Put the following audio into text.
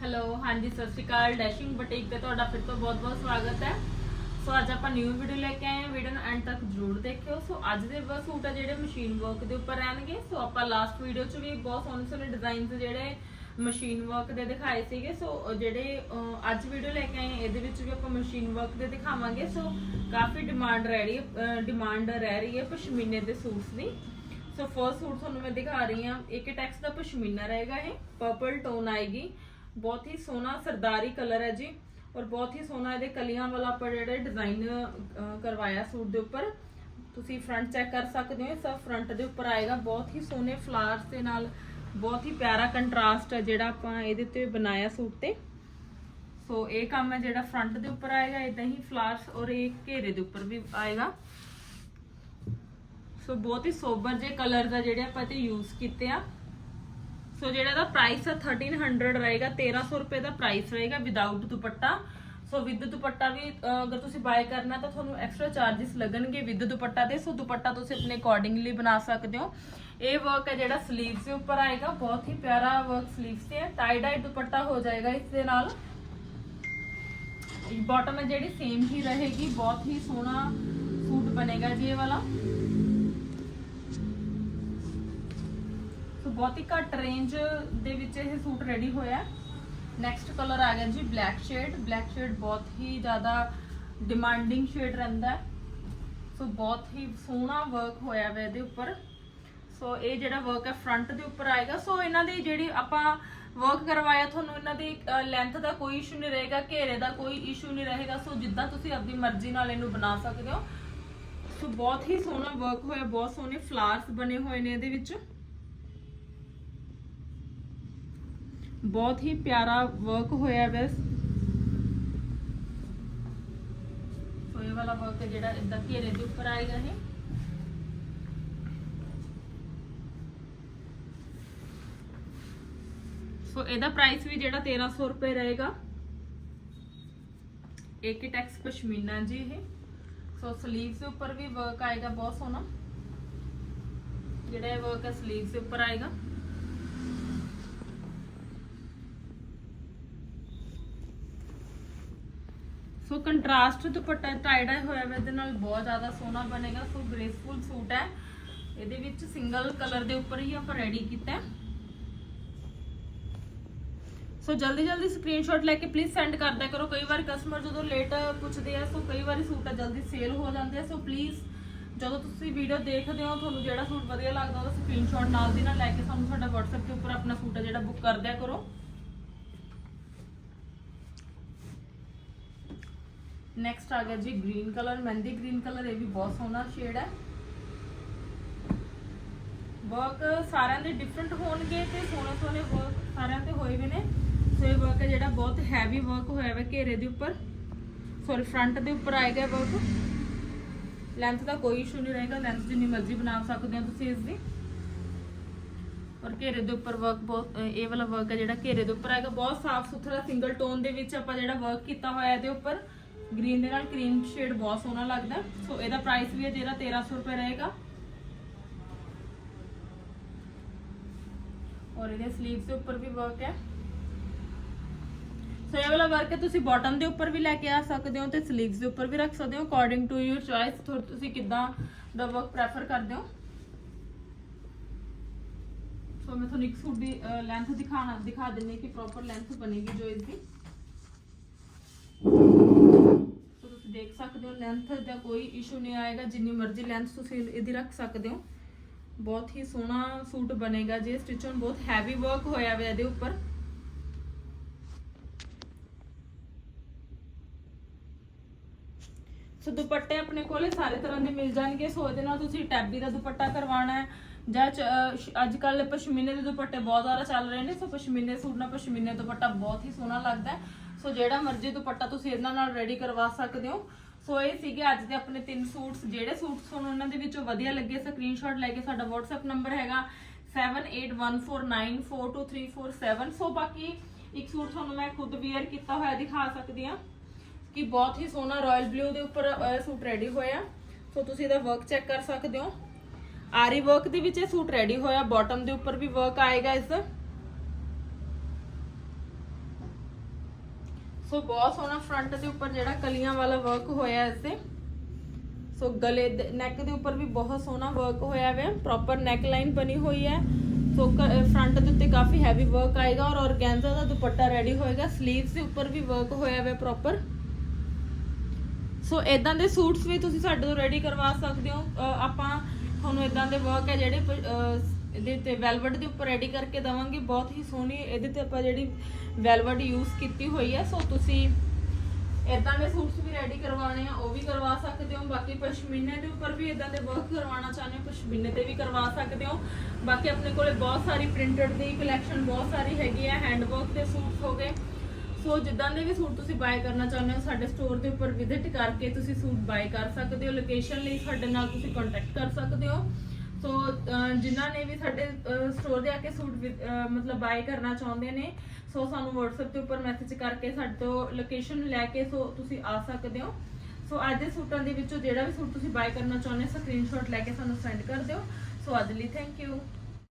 Hello ਹਾਂਜੀ, ਸਤਿ ਸ਼੍ਰੀ ਅਕਾਲ dashing boutique ਤੇ ਤੁਹਾਡਾ ਫਿਰ ਤੋਂ ਬਹੁਤ-ਬਹੁਤ ਸਵਾਗਤ ਹੈ। ਸੋ ਅੱਜ ਆਪਾਂ ਨਿਊ ਵੀਡੀਓ ਲੈ ਕੇ ਆਏ ਹਾਂ ਵੀਡੀਓ ਨੂੰ ਐਂਡ ਤੱਕ ਜ਼ਰੂਰ ਦੇਖਿਓ। ਸੋ ਅੱਜ ਦੇ ਬਸ ਸੂਟ ਆ ਜਿਹੜੇ ਮਸ਼ੀਨ ਵਰਕ ਦੇ ਉੱਪਰ ਰਹਿਣਗੇ। ਸੋ ਆਪਾਂ ਲਾਸਟ ਵੀਡੀਓ 'ਚ ਵੀ ਬਹੁਤ ਸੋਹਣੇ ਸੋਹਣੇ ਡਿਜ਼ਾਈਨਸ ਜਿਹੜੇ ਮਸ਼ੀਨ ਵਰਕ ਦੇ ਦਿਖਾਏ ਸੀਗੇ। ਸੋ ਜਿਹੜੇ ਅੱਜ ਵੀਡੀਓ ਲੈ ਕੇ ਆਏ ਹਾਂ, ਇਹਦੇ ਵਿੱਚ ਵੀ ਆਪਾਂ ਮਸ਼ੀਨ ਵਰਕ ਦੇ ਦਿਖਾਵਾਂਗੇ। ਸੋ ਕਾਫੀ ਡਿਮਾਂਡ ਰਹਿ ਰਹੀ ਹੈ ਡਿਮਾਂਡ ਰਹਿ ਰਹੀ ਹੈ ਪਸ਼ਮੀਨੇ ਦੇ ਸੂਟਸ ਦੀ। ਸੋ ਫਰਸਟ ਸੂਟ ਤੁਹਾਨੂੰ ਮੈਂ ਦਿਖਾ ਰਹੀ ਹਾਂ। ਇੱਕ ਟੈਕਸ ਦਾ ਪਸ਼ਮੀਨਾ ਰਹੇਗਾ ਇਹ ਪਰਪਲ ਟੋਨ ਆਏਗੀ। ਬਹੁਤ ਹੀ ਸੋਹਣਾ ਸਰਦਾਰੀ ਕਲਰ ਹੈ ਜੀ ਔਰ ਬਹੁਤ ਹੀ ਸੋਹਣਾ ਇਹਦੇ ਕਲੀਆਂ ਵਾਲਾ ਆਪਾਂ ਜਿਹੜਾ ਡਿਜ਼ਾਈਨ ਕਰਵਾਇਆ ਸੂਟ ਦੇ ਉੱਪਰ। ਤੁਸੀਂ ਫਰੰਟ ਚੈੱਕ ਕਰ ਸਕਦੇ ਹੋ, ਇਹ ਸਭ ਫਰੰਟ ਦੇ ਉੱਪਰ ਆਏਗਾ। ਬਹੁਤ ਹੀ ਸੋਹਣੇ ਫਲਾਰਸ ਦੇ ਨਾਲ ਬਹੁਤ ਹੀ ਪਿਆਰਾ ਕੰਟਰਾਸਟ ਹੈ ਜਿਹੜਾ ਆਪਾਂ ਇਹਦੇ ਤੇ ਬਣਾਇਆ ਸੂਟ ਤੇ। ਸੋ ਇਹ ਕੰਮ ਹੈ ਜਿਹੜਾ ਫਰੰਟ ਦੇ ਉੱਪਰ ਆਏਗਾ ਇਦਾਂ ਹੀ ਫਲਾਰਸ ਔਰ ਇਹ ਘੇਰੇ ਦੇ ਉੱਪਰ ਵੀ ਆਏਗਾ। ਸੋ ਬਹੁਤ ਹੀ ਸੋਬਰ ਜੇ ਕਲਰ ਦਾ ਜਿਹੜੇ ਆਪਾਂ ਤੇ ਯੂਜ਼ ਕੀਤੇ ਆ। ਸੋ ਜਿਹੜਾ ਦਾ ਪ੍ਰਾਈਸ ਆ 1300 ਰਹੇਗਾ 1300 ਰੁਪਏ ਦਾ ਪ੍ਰਾਈਸ ਰਹੇਗਾ without dupatta. So with dupatta ਵੀ ਅਗਰ ਤੁਸੀਂ ਬਾਏ ਕਰਨਾ ਤਾਂ ਤੁਹਾਨੂੰ ਐਕਸਟਰਾ ਚਾਰजेस ਲੱਗਣਗੇ ਵਿਦ ਦੁਪੱਟਾ ਤੇ ਸੋ ਦੁਪੱਟਾ ਤੁਸੀਂ ਆਪਣੇ ਅਕੋਰਡਿੰਗਲੀ ਬਣਾ ਸਕਦੇ ਹੋ। ਇਹ ਵਰਕ ਹੈ ਜਿਹੜਾ 슬ੀਵਸ ਦੇ ਉੱਪਰ ਆਏਗਾ। ਬਹੁਤ ਹੀ ਪਿਆਰਾ ਵਰਕ 슬ੀਵਸ ਤੇ ਹੈ। ਟਾਈ ਡਾਈ ਦੁਪੱਟਾ ਹੋ ਜਾਏਗਾ ਇਸ ਦੇ ਨਾਲ। ਇਹ ਬਾਟਮ ਹੈ ਜਿਹੜੀ ਸੇਮ ਹੀ ਰਹੇਗੀ। ਬਹੁਤ ਹੀ ਸੋਹਣਾ ਸੂਟ ਬਣੇਗਾ ਜੀ ਇਹ ਵਾਲਾ। ਬਹੁਤ ਹੀ ਘੱਟ ਰੇਂਜ ਦੇ ਵਿੱਚ ਇਹ ਸੂਟ ਰੈਡੀ ਹੋਇਆ ਨੈਕਸਟ ਕਲਰ ਆ ਗਿਆ ਜੀ ਬਲੈਕ ਸ਼ੇਡ ਬਲੈਕ ਸ਼ੇਡ ਬਹੁਤ ਹੀ ਜ਼ਿਆਦਾ ਡਿਮਾਂਡਿੰਗ ਸ਼ੇਡ ਰਹਿੰਦਾ ਹੈ। ਸੋ ਬਹੁਤ ਹੀ ਸੋਹਣਾ ਵਰਕ ਹੋਇਆ ਵਾ ਇਹਦੇ ਉੱਪਰ। ਸੋ ਇਹ ਜਿਹੜਾ ਵਰਕ ਹੈ ਫਰੰਟ ਦੇ ਉੱਪਰ ਆਏਗਾ। ਸੋ ਇਹਨਾਂ ਦੀ ਜਿਹੜੀ ਆਪਾਂ ਵਰਕ ਕਰਵਾਇਆ, ਤੁਹਾਨੂੰ ਇਹਨਾਂ ਦੀ ਲੈਂਥ ਦਾ ਕੋਈ ਇਸ਼ੂ ਨਹੀਂ ਰਹੇਗਾ, ਘੇਰੇ ਦਾ ਕੋਈ ਇਸ਼ੂ ਨਹੀਂ ਰਹੇਗਾ। ਸੋ ਜਿੱਦਾਂ ਤੁਸੀਂ ਆਪਣੀ ਮਰਜ਼ੀ ਨਾਲ ਇਹਨੂੰ ਬਣਾ ਸਕਦੇ ਹੋ। ਸੋ ਬਹੁਤ ਹੀ ਸੋਹਣਾ ਵਰਕ ਹੋਇਆ, ਬਹੁਤ ਸੋਹਣੇ ਫਲਾਵਰਸ ਬਣੇ ਹੋਏ ਨੇ ਇਹਦੇ ਵਿੱਚ। ਬਹੁਤ ਹੀ ਪਿਆਰਾ ਵਰਕ ਹੋਇਆ ਵੈਸ ਸੋ ਵਾਲਾ ਵਰਕ ਜਿਹੜਾ ਇਦਾਂ ਘੇਰੇ ਦੇ ਉੱਪਰ ਆਏਗਾ ਇਹ। ਸੋ ਇਹਦਾ ਪ੍ਰਾਈਸ ਵੀ ਜਿਹੜਾ 1300 ਰੁਪਏ ਰਹੇਗਾ। ਇੱਕ ਪਸ਼ਮੀਨਾ ਜੀ ਇਹ। ਸੋ 슬ੀਵਸ ਦੇ ਉੱਪਰ ਵੀ ਵਰਕ ਆਏਗਾ ਬਹੁਤ ਸੋਹਣਾ। ਜਿਹੜਾ ਇਹ ਵਰਕ ਹੈ 슬ੀਵਸ ਦੇ ਉੱਪਰ ਆਏਗਾ। ਸੋ ਕੰਟਰਾਸਟ ਦੁਪੱਟਾ ਟਾਈਡਾ ਹੋਇਆ ਵਾ, ਇਹਦੇ ਨਾਲ ਬਹੁਤ ਜ਼ਿਆਦਾ ਸੋਹਣਾ ਬਣੇਗਾ। ਸੋ ਗ੍ਰੇਸਫੁਲ ਸੂਟ ਹੈ। ਇਹਦੇ ਵਿੱਚ ਸਿੰਗਲ ਕਲਰ ਦੇ ਉੱਪਰ ਹੀ ਆਪਾਂ ਰੈਡੀ ਕੀਤਾ ਸੋ ਜਲਦੀ ਜਲਦੀ ਸਕਰੀਨਸ਼ਾਟ ਲੈ ਕੇ ਪਲੀਜ਼ ਸੈਂਡ ਕਰਦਾ ਕਰੋ। ਕਈ ਵਾਰ ਕਸਟਮਰ ਜਦੋਂ ਲੇਟ ਪੁੱਛਦੇ ਆ, ਸੋ ਕਈ ਵਾਰੀ ਸੂਟ ਜਲਦੀ ਸੇਲ ਹੋ ਜਾਂਦੇ ਆ। ਸੋ ਪਲੀਜ਼ ਜਦੋਂ ਤੁਸੀਂ ਵੀਡੀਓ ਦੇਖਦੇ ਹੋ, ਤੁਹਾਨੂੰ ਜਿਹੜਾ ਸੂਟ ਵਧੀਆ ਲੱਗਦਾ, ਉਹਦਾ ਸਕਰੀਨਸ਼ਾਟ ਨਾਲ ਦੀ ਨਾਲ ਲੈ ਕੇ ਸਾਨੂੰ ਸਾਡਾ WhatsApp ਦੇ ਉੱਪਰ ਆਪਣਾ ਸੂਟ ਜਿਹੜਾ ਬੁੱਕ ਕਰ ਦਿਆ ਕਰੋ। ਨੈਕਸਟ ਆ ਗਿਆ ਜੀ green colour mehndi green colour ਇਹ ਵੀ ਬਹੁਤ ਸੋਹਣਾ ਸ਼ੇਡ ਹੈ। ਵਰਕ ਸਾਰਿਆਂ ਦੇ ਡਿਫਰੈਂਟ ਹੋਣਗੇ ਤੇ ਸੋਹਣੇ ਸੋਹਣੇ ਵਰਕ ਸਾਰਿਆਂ ਤੇ ਹੋਏ ਵੀ ਨੇ। ਸੋ ਇਹ ਵਰਕ ਹੈ ਜਿਹੜਾ ਬਹੁਤ ਹੈਵੀ ਵਰਕ ਹੋਇਆ ਹੈ ਘੇਰੇ ਦੇ ਉੱਪਰ। ਸੌਰੀ ਫਰੰਟ ਦੇ ਉੱਪਰ ਆਏਗਾ ਵਰਕ ਲੈਂਥ ਦਾ ਕੋਈ ਇਸ਼ੂ ਨਹੀਂ ਰਹੇਗਾ ਲੈਂਥ ਜਿੰਨੀ ਮਰਜ਼ੀ ਬਣਾ ਸਕਦੇ ਹੋ ਤੁਸੀਂ ਇਸ ਦੀ। ਔਰ ਘੇਰੇ ਦੇ ਉੱਪਰ ਵਰਕ ਬਹੁਤ, ਇਹ ਵਾਲਾ ਵਰਕ ਹੈ ਜਿਹੜਾ ਘੇਰੇ ਦੇ ਉੱਪਰ ਆਏਗਾ। ਬਹੁਤ ਸਾਫ਼ ਸੁਥਰਾ ਸਿੰਗਲ ਟੋਨ ਦੇ ਵਿੱਚ ਆਪਾਂ ਜਿਹੜਾ ਵਰਕ ਕੀਤਾ ਹੋਇਆ ਇਹਦੇ ਉੱਪਰ। ਗ੍ਰੀਨ ਦੇ ਨਾਲ ਕਰੀਮ ਸ਼ੇਡ ਬਹੁਤ ਸੋਹਣਾ ਲੱਗਦਾ। ਸੋ ਇਹਦਾ ਪ੍ਰਾਈਸ ਵੀ ਹੈ ਜਿਹੜਾ 1300 ਰੁਪਏ ਰਹੇਗਾ। ਔਰ ਇਹਦੇ 슬ੀਵਸ ਦੇ ਉੱਪਰ ਵੀ ਵਰਕ ਹੈ। ਸੋ ਇਹ ਵਾਲਾ ਵਰਕ ਤੁਸੀਂ ਬਾਟਮ ਦੇ ਉੱਪਰ ਵੀ ਲੈ ਕੇ ਆ ਸਕਦੇ ਹੋ ਤੇ 슬ੀਵਸ ਦੇ ਉੱਪਰ ਵੀ ਰੱਖ ਸਕਦੇ ਹੋ। ਅਕੋਰਡਿੰਗ ਟੂ ਯੂਰ ਚੋਇਸ ਤੁਸੀਂ ਕਿੱਦਾਂ ਦਾ ਵਰਕ ਪ੍ਰੈਫਰ ਕਰਦੇ ਹੋ। ਸੋ ਮੈਂ ਤੁਹਾਨੂੰ ਇੱਕ ਸੂਟ ਦੀ ਲੈਂਥ ਦਿਖਾਣਾ, ਦਿਖਾ ਦਿੰਨੀ ਕਿ ਪ੍ਰੋਪਰ ਲੈਂਥ ਬਣੇਗੀ ਜੋ ਇਸ ਦੀ ਸੋ ਤੁਸੀਂ ਦੇਖ ਸਕਦੇ ਹੋ ਲੈਂਥ ਦਾ ਕੋਈ ਇਸ਼ੂ ਨਹੀਂ ਆਏਗਾ, ਜਿੰਨੀ ਮਰਜ਼ੀ ਲੈਂਥ ਤੁਸੀਂ ਇਹਦੀ ਰੱਖ ਸਕਦੇ ਹੋ। ਬਹੁਤ ਹੀ ਸੋਹਣਾ ਸੂਟ ਬਣੇਗਾ ਜੇ ਸਟਿਚ ਔਨ ਬਹੁਤ ਹੈਵੀ ਵਰਕ ਹੋਇਆ ਹੋਇਆ ਇਹਦੇ ਉੱਪਰ। ਸੋ ਦੁਪੱਟੇ ਆਪਣੇ ਕੋਲੇ ਸਾਰੇ ਤਰ੍ਹਾਂ ਦੇ ਮਿਲ ਜਾਣਗੇ। ਸੋ ਇਹਦੇ ਨਾਲ ਤੁਸੀਂ ਟੈਬੀ ਦਾ ਦੁਪੱਟਾ ਕਰਵਾਉਣਾ ਹੈ, ਜਾਂ ਅੱਜ ਕੱਲ ਪਸ਼ਮੀਨੇ ਦੇ ਦੁਪੱਟੇ ਬਹੁਤ ਜ਼ਿਆਦਾ ਚੱਲ ਰਹੇ ਨੇ। ਸੋ ਪਸ਼ਮੀਨੇ ਸੂਟ ਨਾਲ ਪਸ਼ਮੀਨੇ ਦੁਪੱਟਾ ਬਹੁਤ ਹੀ ਸੋਹਣਾ ਲੱਗਦਾ ਸੋ ਜਿਹੜਾ ਮਰਜ਼ੀ ਦੁਪੱਟਾ ਤੁਸੀਂ ਇਹਨਾਂ ਨਾਲ ਰੈਡੀ ਕਰਵਾ ਸਕਦੇ ਹੋ। ਸੋ ਇਹ ਸੀਗੇ ਅੱਜ ਦੇ ਆਪਣੇ ਤਿੰਨ ਸੂਟਸ, ਜਿਹੜੇ ਸੂਟਸ ਤੁਹਾਨੂੰ ਉਹਨਾਂ ਦੇ ਵਿੱਚੋਂ ਵਧੀਆ ਲੱਗੇ ਸਕਰੀਨਸ਼ਾਟ ਲੈ ਕੇ ਸਾਡਾ WhatsApp ਨੰਬਰ ਹੈਗਾ 7814942347 ਸੋ ਬਾਕੀ ਇੱਕ ਸੂਟ ਤੁਹਾਨੂੰ ਮੈਂ ਖੁਦ ਵੇਅਰ ਕੀਤਾ ਹੋਇਆ ਦਿਖਾ ਸਕਦੀ ਹਾਂ ਕਿ ਬਹੁਤ ਹੀ ਸੋਹਣਾ ਰਾਇਲ ਬਲੂ ਦੇ ਉੱਪਰ ਸੂਟ ਰੈਡੀ ਹੋਇਆ ਸੋ ਤੁਸੀਂ ਇਹਦਾ ਵਰਕ ਚੈੱਕ ਕਰ ਸਕਦੇ ਹੋ। ਆਰੀ ਵਰਕ ਦੇ ਵਿੱਚ ਇਹ ਸੂਟ ਰੈਡੀ ਹੋਇਆ ਬਾਟਮ ਦੇ ਉੱਪਰ ਵੀ ਵਰਕ ਆਏਗਾ ਇਸ ਦਾ। ਸੋ ਬਹੁਤ ਸੋਹਣਾ ਫਰੰਟ ਦੇ ਉੱਪਰ ਜਿਹੜਾ ਕਲੀਆਂ ਵਾਲਾ ਵਰਕ ਹੋਇਆ ਇਸ ਤੇ ਸੋ ਗਲੇ ਦੇ ਨੈਕ ਦੇ ਉੱਪਰ ਵੀ ਬਹੁਤ ਸੋਹਣਾ ਵਰਕ ਹੋਇਆ ਹੋਇਆ ਪ੍ਰੋਪਰ ਨੈਕ ਲਾਈਨ ਬਣੀ ਹੋਈ ਹੈ। ਸੋ ਫਰੰਟ ਦੇ ਉੱਤੇ ਕਾਫੀ ਹੈਵੀ ਵਰਕ ਆਏਗਾ ਔਰ ਔਰਗੈਂਜ਼ਾ ਦਾ ਦੁਪੱਟਾ ਰੈਡੀ ਹੋਏਗਾ। ਸਲੀਵਸ ਦੇ ਉੱਪਰ ਵੀ ਵਰਕ ਹੋਇਆ ਹੋਇਆ ਪ੍ਰੋਪਰ ਸੋ ਇਦਾਂ ਦੇ ਸੂਟਸ ਵੀ ਤੁਸੀਂ ਸਾਡੇ ਤੋਂ ਰੈਡੀ ਕਰਵਾ ਸਕਦੇ ਹੋ। ਆਪਾਂ ਤੁਹਾਨੂੰ ਇਦਾਂ ਦੇ ਵਰਕ ਹੈ ਜਿਹੜੇ ਇਹਦੇ ਤੇ ਵੈਲਵਟ ਦੇ ਉੱਪਰ ਰੈਡੀ ਕਰਕੇ ਦਵਾਂਗੇ। ਬਹੁਤ ਹੀ ਸੋਹਣੀ ਇਹਦੇ ਤੇ ਆਪਾਂ ਜਿਹੜੀ ਵੈਲਵਟ ਯੂਜ਼ ਕੀਤੀ ਹੋਈ ਹੈ ਸੋ ਤੁਸੀਂ ਇਦਾਂ ਦੇ ਸੂਟਸ ਵੀ ਰੈਡੀ ਕਰਵਾਉਣੇ ਆ, ਉਹ ਵੀ ਕਰਵਾ ਸਕਦੇ ਹੋ। ਬਾਕੀ ਪਸ਼ਮੀਨੇ ਦੇ ਉੱਪਰ ਵੀ ਇਦਾਂ ਦੇ ਵਰਕ ਕਰਵਾਉਣਾ ਚਾਹੁੰਦੇ ਹੋ, ਪਸ਼ਮੀਨੇ ਤੇ ਵੀ ਕਰਵਾ ਸਕਦੇ ਹੋ। ਬਾਕੀ ਆਪਣੇ ਕੋਲੇ ਬਹੁਤ ਸਾਰੀ ਪ੍ਰਿੰਟਡ ਦੀ ਕਲੈਕਸ਼ਨ ਬਹੁਤ ਸਾਰੀ ਹੈਗੀ ਹੈ ਹੈਂਡ ਵਰਕ ਦੇ ਸੂਟਸ ਹੋ ਗਏ। ਸੋ ਜਿੱਦਾਂ ਦੇ ਵੀ ਸੂਟ ਤੁਸੀਂ ਬਾਏ ਕਰਨਾ ਚਾਹੁੰਦੇ ਹੋ, ਸਾਡੇ ਸਟੋਰ ਦੇ ਉੱਪਰ ਵਿਜ਼ਿਟ ਕਰਕੇ ਤੁਸੀਂ ਸੂਟ ਬਾਏ ਕਰ ਸਕਦੇ ਹੋ। ਲੋਕੇਸ਼ਨ ਲਈ ਸਾਡੇ ਨਾਲ ਤੁਸੀਂ ਕੰਟੈਕਟ ਕਰ ਸਕਦੇ ਹੋ। ਸੋ ਅਹ, ਜਿਨ੍ਹਾਂ ਨੇ ਵੀ ਸਾਡੇ ਸਟੋਰ ਦੇ ਆ ਕੇ ਸੂਟ ਵਿ- ਮਤਲਬ ਬਾਏ ਕਰਨਾ ਚਾਹੁੰਦੇ ਨੇ ਸੋ ਸਾਨੂੰ WhatsApp ਤੇ ਉੱਪਰ ਮੈਸੇਜ ਕਰਕੇ ਸਾਡੇ ਤੋਂ ਲੋਕੇਸ਼ਨ ਲੈ ਕੇ ਸੋ ਤੁਸੀਂ ਆ ਸਕਦੇ ਹੋ। ਸੋ ਅੱਜ ਦੇ ਸੂਟਾਂ ਦੇ ਵਿੱਚੋਂ ਜਿਹੜਾ ਵੀ ਸੂਟ ਤੁਸੀਂ ਬਾਏ ਕਰਨਾ ਚਾਹੁੰਦੇ ਹੋ ਸਕਰੀਨਸ਼ਾਟ ਲੈ ਕੇ ਸਾਨੂੰ ਸੈਂਡ ਕਰ ਦਿਓ। ਸੋ ਅੱਜ ਲਈ ਥੈਂਕ ਯੂ